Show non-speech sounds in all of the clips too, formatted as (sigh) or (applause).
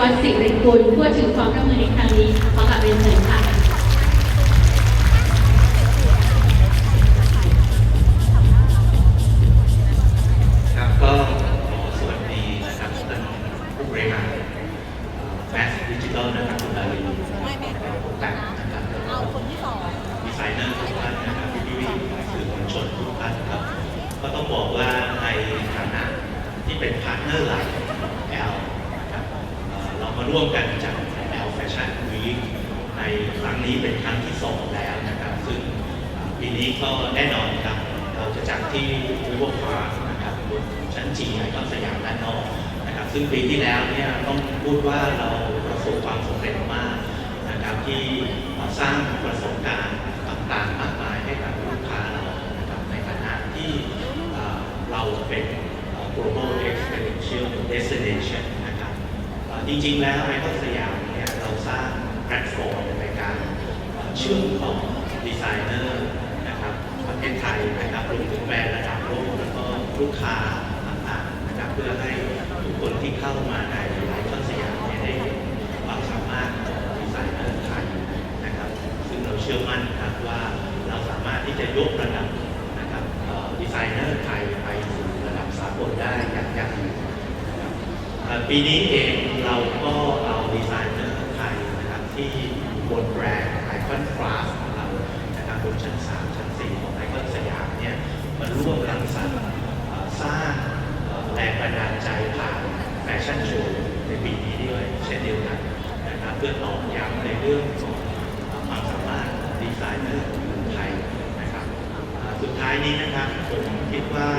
วัฒน์สิริกุลผู้ถือความร่วมมือในครั้งนี้ขอกลับเรียนเชิญค่ะ นี้ก็แน่นอนครับ เราจะจัดที่วิวพาร์นะครับบนชั้นจีไอคอนสยามด้านนอกนะครับ ซึ่งปีที่แล้วเนี่ยต้องพูดว่าเราประสบความสำเร็จมากนะครับที่สร้างประสบการณ์ต่างๆมากมายให้กับลูกค้าเรานะครับในฐานะที่เราเป็น global experiential destination นะครับจริงๆ แล้วไอคอนสยามเนี่ยเราสร้างแพลตฟอร์มในการเอ่อเชื่อมต่อดีไซเนอร์ ทศไทยนะครับรวมถึงแบรนด์ระดับโลกแล้วก็ลูกค้าต่างๆนะครับเพื่อให้ทุกคนที่เข้ามาในไอคอนสยามเนี่ยได้เห็นความสามารถของดีไซเนอร์ไทยนะครับ ซึ่งเราเชื่อมั่นครับว่าเราสามารถที่จะยกระดับนะครับดีไซเนอร์ไทยไปสู่ระดับสากลได้อย่างยั่งยืนนะครับปีนี้เองาสุดท้ายนี้นะครับผมคิดว่า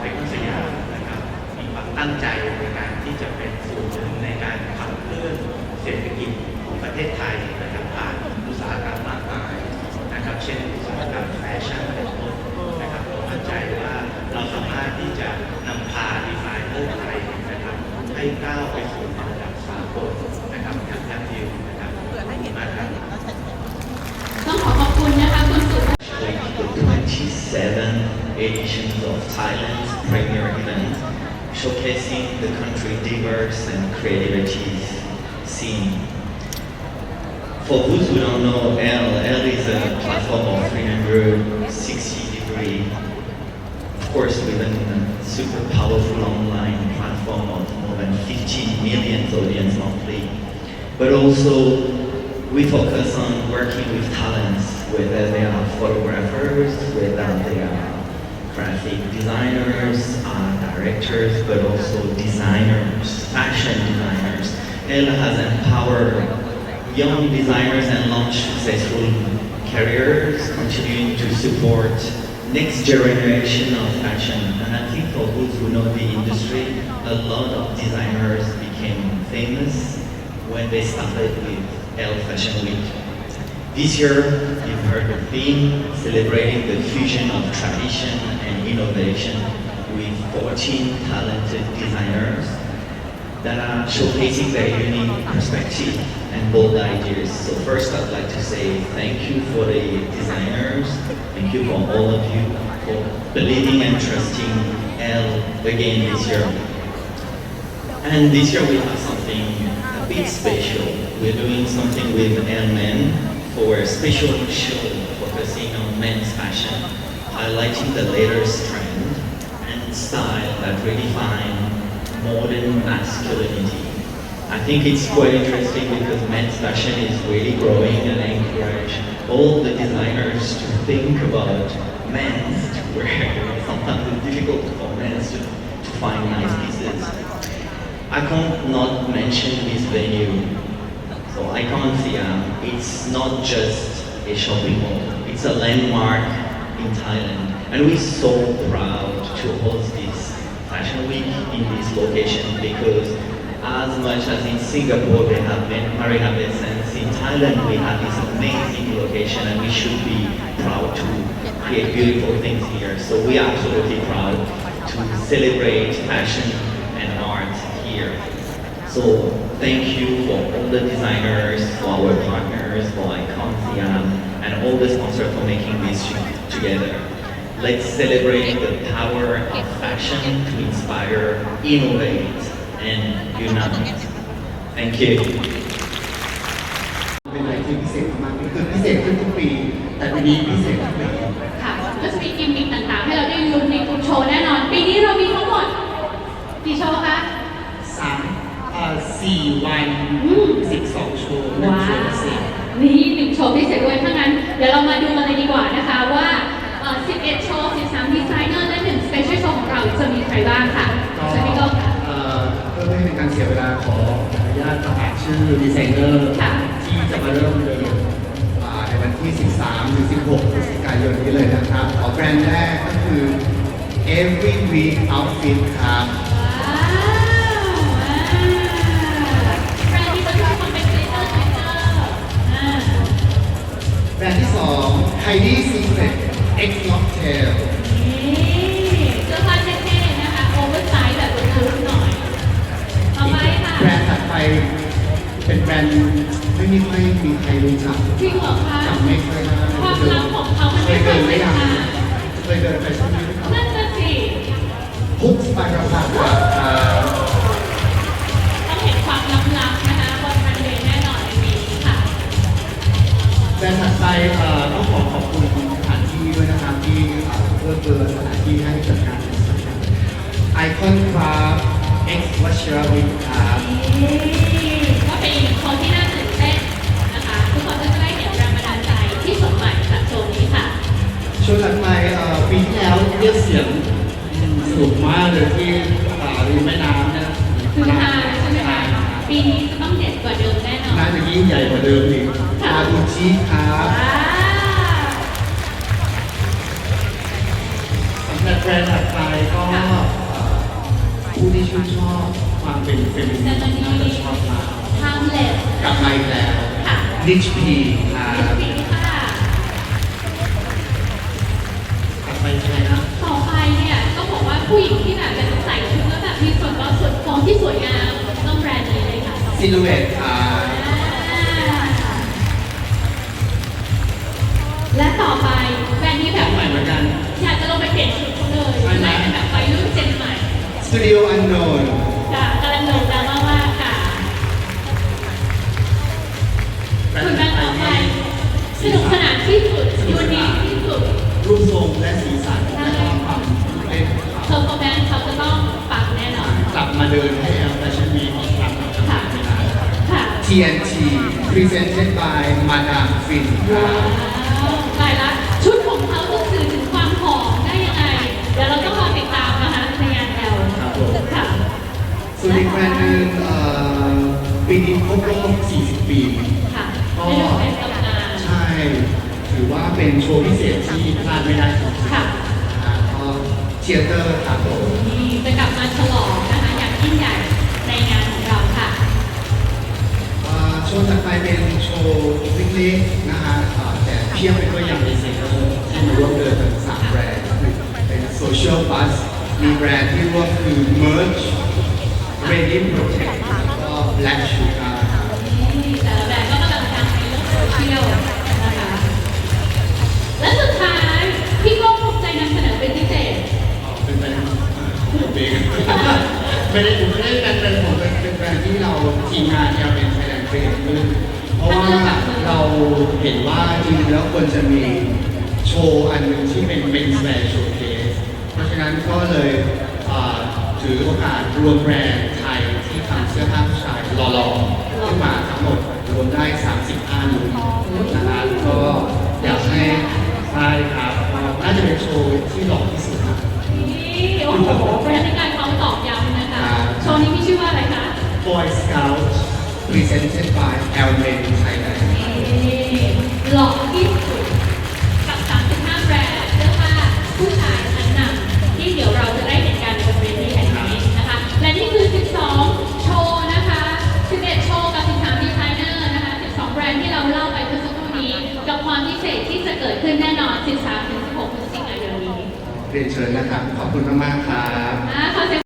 ไอคอนสยามนะครับมีความตั้งใจในการที่จะเป็นส่วนหนึ่งในการขับเคลื่อนเศรษฐกิจของประเทศไทยนะครับผ่านอุตสาหกรรมมากมายนะครับ เช่นอุตสาหกรรมแฟชั่น premier event, showcasing the country's diverse and creativity scene. For those who don't know, L, L is a platform of 360 degree, of course with a super powerful online platform of more than 15 million audience monthly. But also we focus on working with talents, whether they are photographers, whether they are graphic designers, art directors, but also designers, fashion designers. L has empowered young designers and launched successful careers, continuing to support next generation of fashion. And I think for those who know the industry, a lot of designers became famous when they started with L Fashion Week. This year, you've heard the theme, celebrating the fusion of tradition and innovation with 14 talented designers that are showcasing their unique perspective and bold ideas. So first I'd like to say thank you for the designers, thank you for all of you for believing and trusting L again this year. And this year we have something a bit special. We're doing something with L-Men for a special show focusing on men's fashion, highlighting the latest trend and style that redefine modern masculinity. I think it's quite interesting because men's fashion is really growing and I encourage all the designers to think about men's to wear. (laughs) Sometimes it's difficult for men to, to find nice pieces. I can't not mention this venue. So Icon Siam, it's not just a shopping mall, it's a landmark in Thailand. And we're so proud to host this Fashion Week in this location because as much as in Singapore they have been Marina Bay Sands, in Thailand we have this amazing location and we should be proud to create beautiful things here. So we are absolutely proud to celebrate fashion and art here. So thank you for all the designers, for our partners, for Icon Siam, and all the sponsors for making this shoot together. Let's celebrate the power of fashion to inspire, innovate, and unite. Thank you. เป็นอะไรที่พิเศษมากๆคือพิเศษขึ้นทุกปี แต่ปีนี้พิเศษทุกปี ค่ะก็จะมีกิมมิคต่างๆ ให้เราได้ลุ้นในทุกโชว์แน่นอน ปีนี้เรามีทั้งหมดกี่โชว์คะ 4 วัน อืม 12 โชว์นึ่งโชว์พิเนี่หนึ่งโชว์พิเศษด้วยถ้างั้น เดี๋ยวเรามาดูกันเลยดีกว่านะคะว่าเอ่อ11 โชว์ 13 ดีไซเนอร์ และ1 Special โชว์ของเราจะมีใครบ้างค่ะก็เชิญพี่ก้องค่ะ เอ่อเพื่อไม่ให้เป็นการเสียเวลาขออนุญาตประกาศชื่อดีไซเนอร์ที่จะมาเริ่มเดินในวันที่ 13ถึง16พฤศจิกายนนี้เลยนะครับ ขอแบรนด์แรกก็คือ Every Week Outfit ครับ Heidi Secret X Mocktail นี่เสื้อผ้าเท่ๆนะคะโอเวอร์ไซส์แบบลุคๆหน่อยต่อไปค่ะแบรนด์ถัดไปเป็นแบรนด์ไม่มีใครมีใครรู้จักจริงเหรอคะจำไม่เคยได้ความลับของเขามันเคไม่ยเคเดิยนเป็ไม่นยังค่ะเคยเดินไปช่วงนี้ไหมครับนั่นน่ะสิพุทธปารภาครับต้องเห็นความลับๆนะคะบนรันเวย์แน่นอนในปีนี้ค่ะแบรนด์ถัดไป เอ่อเอื้อเฟื้อสถานที่ให้จัดงานไอคอนคราฟ X วัชรวิทย์ครับก็เป็นอีกหนึ่งโชว์ที่น่าตื่นเต้นนะคะ ทุกคนก็จะได้เห็นแรงบันดาลใจที่สดใหม่จากโชว์นี้ค่ะช่วงถัดไปเอ่อปีที่แล้วเรียกเสียงสูงมากเลยที่เอ่อริมแม่น้ำนะคือฮาใช่ไหมคะปีนี้จะต้องเด็ดกว่าเดิมแน่นอนน่าจะยิ่งใหญ่กว่าเดิมอีกอาบูชิครับ แบรนด์ถัดไปก็ผู้ที่ชื่นชอบความเป็นเฟมินิสต์น่าจะชอบมากทำเล็บกลับมาอีกแล้วค่ะนิชพีค่ะกลับไปใครนะต่อไปเนี่ยต้องบอกว่าผู้หญิงที่แบบจะใส่ชุดแล้วแบบมีส่วนลดส่วนฟองที่สวยงามต้องแบรนด์นี้เลยค่ะซิลูเอตครับและ ตูดิโออันโนนค่ะกำลังโด่งดังมากๆค่ะคุณแบงค์ต่อไปสนุกสนานที่สุดยูนิคที่สุดรูปทรงและสีสันและก็ความเล่นเพอร์ฟอร์แมนซ์เขาจะต้องปังแน่นอนกลับมาเดินให้แอลแฟชั่นวีอีกครั้งนะครับค่ะเวลานะครับค่ะ TNT Presented by Madame Fin คว้ารับ เป็นโชว์พิเศษที่พลาดไม่ได้จริงๆค่ะนะฮะก็เทียเตอร์ครับผม ไม่ได้ผมไม่ได้เป็นแบรนด์ผมเป็นเป็นแบรนด์ที่เราทีมงานเราเป็นไทยแลนด์เฟรนขึ้นเพราะว่าเราเห็นว่าจริงๆแล้วควรจะมีโชว์อันหนึ่งที่เป็น men's wear showcase เพราะฉะนั้นก็เลยถือโอกาสรวมแบรนด์ไทยที่ทำเสื้อผ้าผู้ชายหล่อๆขึ้นมาทั้งหมดรวมได้35ลุคนะครับก็ เรียนเชิญนะครับ ขอบคุณมากๆครับ